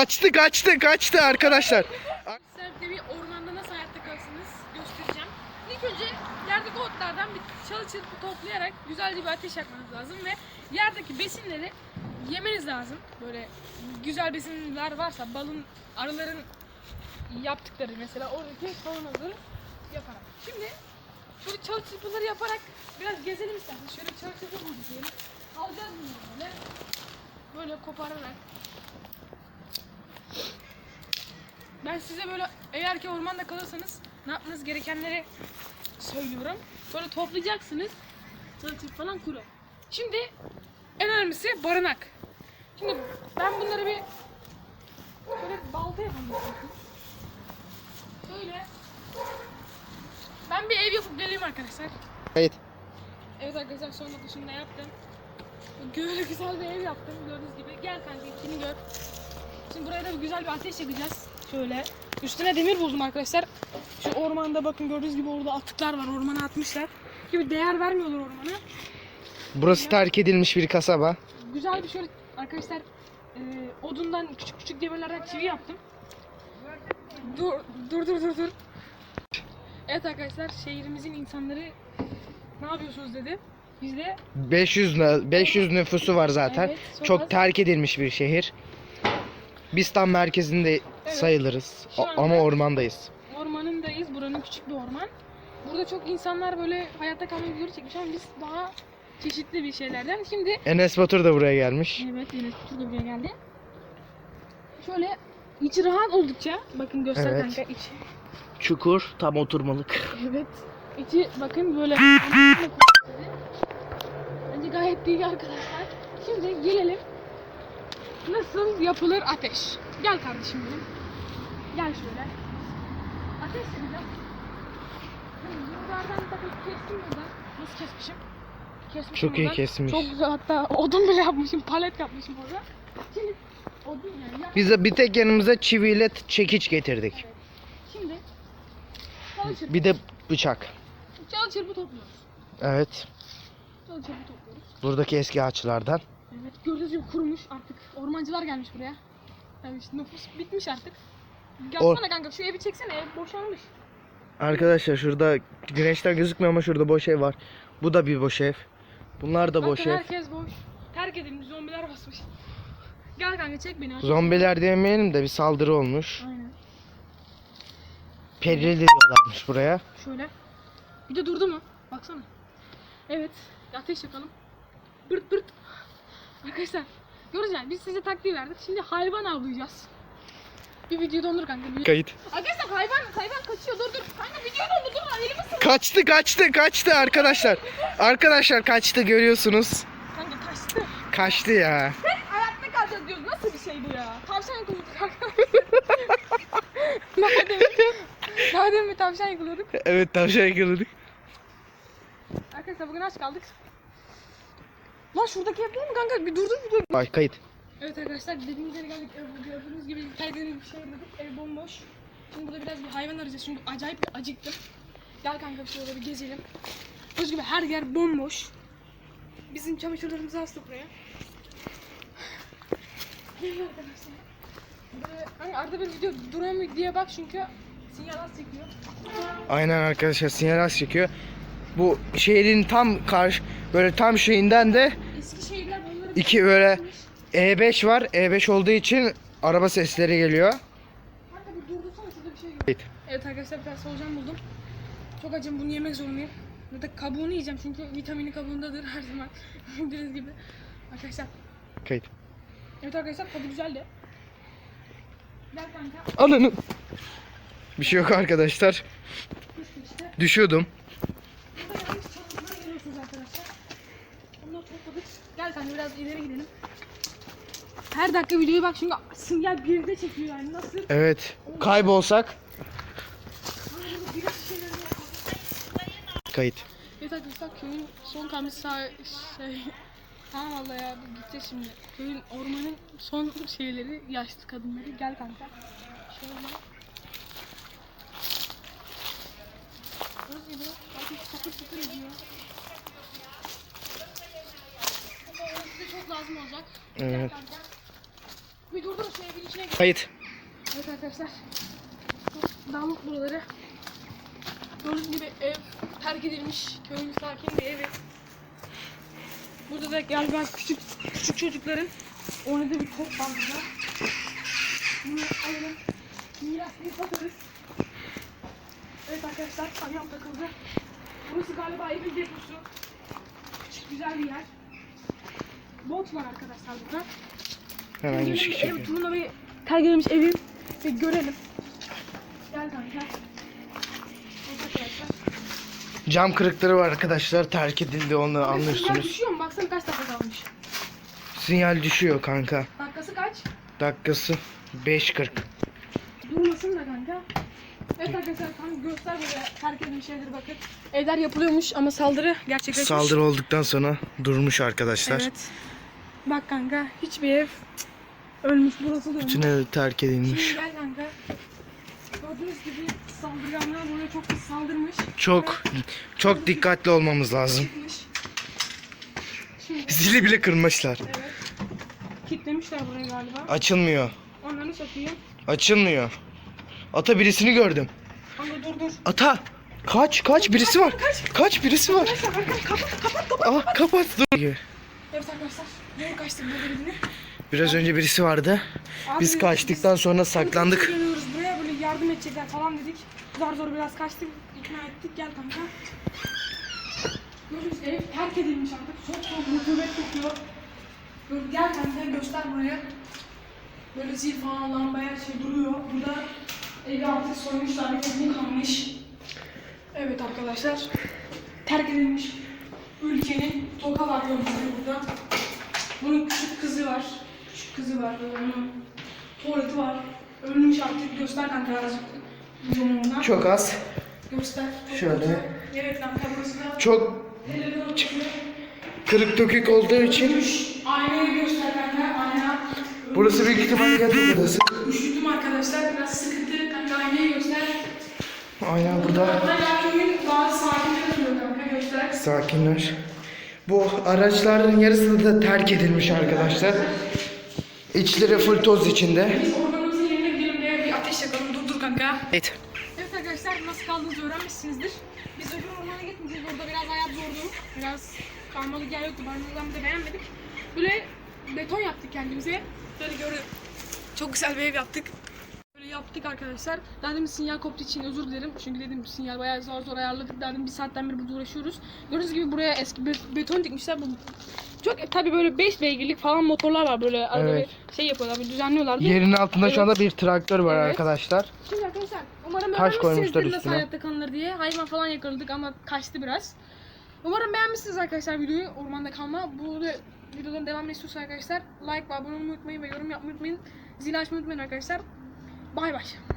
Kaçtı kaçtı kaçtı arkadaşlar. Serpte bir ormanda nasıl hayatta kalırsınız göstereceğim. İlk önce yerdeki otlardan bir çalı çırpı toplayarak güzelce bir ateş yakmanız lazım ve yerdeki besinleri yemeniz lazım. Böyle güzel besinler varsa balın, arıların yaptıkları mesela oradaki kavanozu yaparak. Şimdi şöyle çalı çırpıları yaparak biraz gezelim isterseniz. Şöyle çalı çırpı bulduk diyelim. Alacağız bunu böyle. Böyle kopararak. Ben size böyle eğer ki ormanda kalırsanız ne yapmanız gerekenleri söylüyorum. Böyle toplayacaksınız. Çalıcık falan kuru. Şimdi en önemlisi barınak. Şimdi ben bunları bir şöyle bir balta yapalım. Şöyle ben bir ev yapıp geleyim arkadaşlar. Kayıt. Evet arkadaşlar son dokusunda yaptım. Böyle güzel bir ev yaptım gördüğünüz gibi. Gel kanka ikini gör. Şimdi buraya da güzel bir ateş yakacağız. Şöyle. Üstüne demir buldum arkadaşlar. Şu ormanda bakın gördüğünüz gibi orada atıklar var. Ormana atmışlar. Gibi değer vermiyorlar ormana. Burası terk edilmiş bir kasaba. Güzel bir şöyle arkadaşlar e, odundan küçük küçük demirlerden çivi yaptım. Dur dur dur dur dur. Evet arkadaşlar şehrimizin insanları ne yapıyorsunuz dedi. Biz de 500 nü- 500 nüfusu var zaten. Evet, çok çok az. terk edilmiş bir şehir. Biz tam merkezinde sayılırız. Şu O- anda- ama ormandayız. ormanındayız. Buranın küçük bir orman. Burada çok insanlar böyle hayatta kalma videoları çekmiş ama biz daha çeşitli bir şeylerden. Şimdi Enes Batur da buraya gelmiş. evet Enes Batur da buraya geldi. Şöyle içi rahat oldukça bakın göster Evet. kanka içi. Çukur tam oturmalık. Evet. İçi bakın böyle. Bence gayet iyi arkadaşlar. Şimdi gelelim. Nasıl yapılır ateş? Gel kardeşim benim. Gel şöyle. Ateş kestim buradan. Nasıl kesmişim? Kesmişim Çok iyi buradan. kesmiş. Çok güzel hatta odun bile yapmışım. Palet yapmışım orada. Şimdi odun yani. Ya- Biz de bir tek yanımıza çiviyle t- çekiç getirdik. Şimdi çalı çırpı, Bir de bıçak. çalı çırpı topluyoruz. Evet. Çalı çırpı topluyoruz. Buradaki eski ağaçlardan. Evet gördüğünüz gibi kurumuş artık. Ormancılar gelmiş buraya. Yani işte nüfus bitmiş artık. Gelsene kanka şu evi çeksene ev boşalmış. Arkadaşlar şurada güneşten gözükmüyor ama şurada boş ev var. Bu da bir boş ev. Bunlar da boş Bakın ev. herkes boş. Terk edilmiş zombiler basmış. Gel kanka çek beni. Zombiler demeyelim de bir saldırı olmuş. Aynen. Perili diyorlarmış buraya. Şöyle. Bir de durdu mu? Baksana. Evet. Ateş yakalım. Bırt bırt. Arkadaşlar göreceğiz. Biz size taktiği verdik. Şimdi hayvan avlayacağız. Bir video dondur kanka. Bir... Kayıt. Arkadaşlar hayvan hayvan kaçıyor. Dur dur. Kanka video dondur. Dur. Elimi ısır. Kaçtı kaçtı kaçtı arkadaşlar. Arkadaşlar kaçtı görüyorsunuz. Kanka kaçtı. Kaçtı ya. Hayatta kalacağız diyoruz. Nasıl bir şey bu ya? Tavşan yıkılıyorduk arkadaşlar. Daha demin, daha demin bir tavşan yıkılıyorduk. Evet tavşan yakaladık. Arkadaşlar bugün aç kaldık. Lan şuradaki ev değil mi kanka? Bir durdur bir dur. Ay kayıt. Evet arkadaşlar dediğimiz yere geldik. Ev, gördüğünüz gibi edilmiş bir şey dedik. Ev bomboş. Şimdi burada biraz bir hayvan arayacağız çünkü acayip bir acıktım. Gel kanka şurada bir gezelim. Gördüğünüz gibi her yer bomboş. Bizim çamaşırlarımızı astık buraya. Gelin arkadaşlar. Hani arada bir video duramıyor diye bak çünkü sinyal az çekiyor. Aynen arkadaşlar sinyal az çekiyor. Bu şehrin tam karşı böyle tam şeyinden de iki böyle E5 var. E5 olduğu için araba sesleri geliyor. Bir şey. Evet. Evet arkadaşlar bir tane solucan buldum. Çok acım bunu yemek zorundayım. Ya da kabuğunu yiyeceğim çünkü vitamini kabuğundadır her zaman. Bildiğiniz gibi. Arkadaşlar. Kayıt. Evet arkadaşlar tadı güzeldi. Gel kanka. Ananı. Bir şey yok arkadaşlar. Düşüyordum. Arkadaşlar. Onları topladık. Gel kanka biraz ileri gidelim. Her dakika videoya bak çünkü sinyal birde çekiyor yani nasıl? Evet. Kaybolsak. Kayıt. Evet arkadaşlar köyün son kalmış sağ şey Tamam valla ya bu gideceğiz şimdi. Köyün ormanın son şeyleri yaşlı kadınları gel kanka. Şöyle. Burası gibi. Bakın sıfır sıfır ediyor. Bu da size çok lazım olacak. Evet. Bir durdur şöyle bir içine gir. Kayıt. Evet arkadaşlar. Dağlık buraları. Gördüğünüz gibi ev terk edilmiş. Köyün sakin bir evi. Burada da galiba küçük küçük çocukların oynadığı bir top var burada. Bunu alalım. Miras diye satarız. Evet arkadaşlar ayağım takıldı. Burası galiba evin deposu. Küçük güzel bir yer. Bot var arkadaşlar burada. Hemen bir ev yapayım. turuna bir terk edilmiş evi bir görelim. Gel kanka. Cam kırıkları var arkadaşlar. Terk edildi onu Sinyal anlıyorsunuz. düşüyor mu? Baksana kaç dakika kalmış. Sinyal düşüyor kanka. Dakikası kaç? Dakikası 5.40. Durmasın da kanka. Evet arkadaşlar kanka göster böyle terk edilmiş evleri bakın. Evler yapılıyormuş ama saldırı gerçekleşmiş. Saldırı olduktan sonra durmuş arkadaşlar. Evet. Bak kanka hiçbir ev ölmüş burası da ölmüş. Bütün ev terk edilmiş. Şimdi gel kanka. Gördüğünüz gibi saldırganlar buraya çok pis saldırmış. Çok çok dikkatli olmamız lazım. Çıkmış. Şimdi Zili bile kırmışlar. evet. Kitlemişler burayı galiba. Açılmıyor. Onları satayım. Açılmıyor. Ata birisini gördüm. Ama dur dur. Ata kaç kaç birisi var. Kaç birisi var. Arkadaşlar arkadaşlar kapat kapat kapat. Aa kapat dur. Evet arkadaşlar. Yol kaçtık böyle birini. Biraz önce birisi vardı. Abi Biz kaçtıktan sonra saklandık. Geliyoruz buraya böyle yardım edecekler falan dedik. Zor zor biraz kaçtık. ikna ettik gel kanka. Gördüğünüz ev terk edilmiş artık. Çok çok rutubet kokuyor. Böyle gel kanka göster buraya. Böyle zil falan lamba her şey duruyor. Burada evi artık soymuşlar. Evini kalmış. Evet arkadaşlar. Terk edilmiş ülkenin toka var gördüğünüz burada. Bunun küçük kızı var. Küçük kızı var. Böyle onun tuvaleti var. Ölmüş artık. Göster kanka azıcık. Zoom'una. Çok az. Göster. Şöyle. Evet kanka burası da. Çok kırık dökük olduğu için. Aynayı göster kanka. Ayna. burası büyük ihtimalle yatak odası. Üşüttüm arkadaşlar. Biraz sıkıntı. Kanka aynayı göster. Aynen burada Hala köyün bazı sakinleri duruyor kanka. Göster. sakinler. Bu araçların yarısı da terk edilmiş arkadaşlar. İçleri full toz içinde. Biz ormanımızın yerine gidelim diye bir ateş yakalım. Dur dur kanka. Evet. Evet arkadaşlar nasıl kaldığınızı öğrenmişsinizdir. Biz öbür ormana gitmeyeceğiz. Orada biraz hayat zordu. Biraz kalmalık yer yoktu. Barınaklarımızı da beğenmedik. Böyle beton yaptık kendimize. Böyle gördüm. Çok güzel bir ev yaptık. Yaptık arkadaşlar. Dedim sinyal koptuğu için özür dilerim. Çünkü dedim sinyal bayağı zor zor ayarladık. Dedim bir saatten beri burada uğraşıyoruz. Gördüğünüz gibi buraya eski be- beton dikmişler. Bu çok tabii böyle 5 beygirlik falan motorlar var böyle arada Evet. bir şey yapıyorlar, böyle düzenliyorlardı. Yerin altında şu anda bir traktör var Evet. arkadaşlar. Şimdi arkadaşlar umarım Taş koymuşlar beğenmişsinizdir nasıl üstüne. hayatta kalınır diye. Hayvan falan yakaladık ama kaçtı biraz. Umarım beğenmişsiniz arkadaşlar videoyu. Ormanda kalma. Bu videoların devamını istiyorsanız arkadaşlar like ve abone olmayı unutmayın ve yorum yapmayı unutmayın. Zil açmayı unutmayın arkadaşlar. Bay bay.